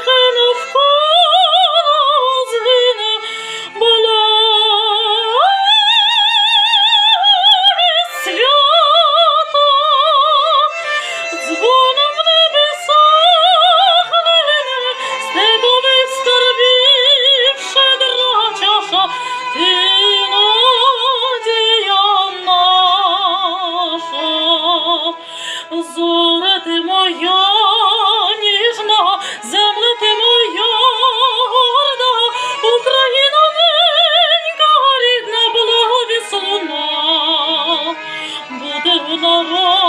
нехай навколо згине болять свято, дзвоном в небесах лине, степових скарбів щедра чаша, ти надія наша, моя, Allah'a